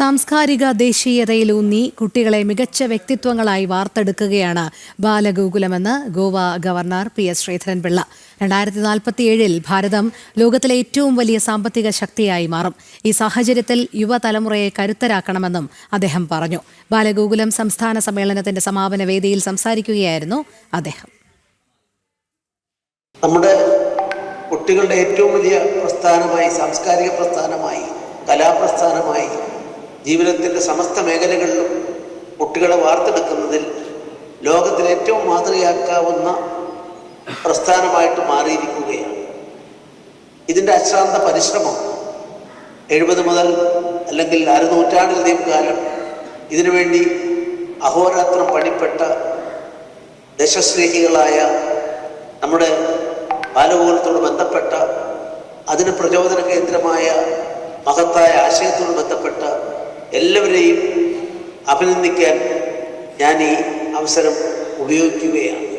സാംസ്കാരിക ദേശീയതയിലൂന്നി കുട്ടികളെ മികച്ച വ്യക്തിത്വങ്ങളായി വാർത്തെടുക്കുകയാണ് ബാലഗോകുലമെന്ന് Goa governor P S Sreedharan Pillai. രണ്ടായിരത്തി നാൽപ്പത്തിയേഴിൽ ഭാരതം ലോകത്തിലെ ഏറ്റവും വലിയ സാമ്പത്തിക ശക്തിയായി മാറും. ഈ സാഹചര്യത്തിൽ യുവതലമുറയെ കരുത്തരാക്കണമെന്നും അദ്ദേഹം പറഞ്ഞു. ബാലഗോകുലം സംസ്ഥാന സമ്മേളനത്തിന്റെ സമാപന വേദിയിൽ സംസാരിക്കുകയായിരുന്നു അദ്ദേഹം. നമ്മുടെ കുട്ടികളുടെ ഏറ്റവും വലിയ പ്രസ്ഥാനമായി സാംസ്കാരിക പ്രസ്ഥാനമായി കലാപ്രസ്ഥാനമായി ജീവിതത്തിന്റെ സമസ്ത മേഖലകളിലും കുട്ടികളെ വാർത്തെടുക്കുന്നതിൽ ലോകത്തിൽ ഏറ്റവും മാതൃകയാക്കാവുന്ന പ്രസ്ഥാനമായിട്ട് മാറിയിരിക്കുകയാണ്. ഇതിന്റെ അശ്രാന്ത പരിശ്രമം എഴുപത് മുതൽ അല്ലെങ്കിൽ അരനൂറ്റാണ്ടിലധികം കാലം ഇതിനുവേണ്ടി അഹോരാത്രം പണിപ്പെട്ട ദശസ്നേഹികളായ നമ്മുടെ ബാലഗോകുലത്തോട് ബന്ധപ്പെട്ട അതിന് പ്രചോദന കേന്ദ്രമായ മഹത്തായ ആശയത്തോട് ബന്ധപ്പെട്ട എല്ലാവരെയും അഭിനന്ദിക്കാൻ ഞാൻ ഈ അവസരം ഉപയോഗിക്കുകയാണ്.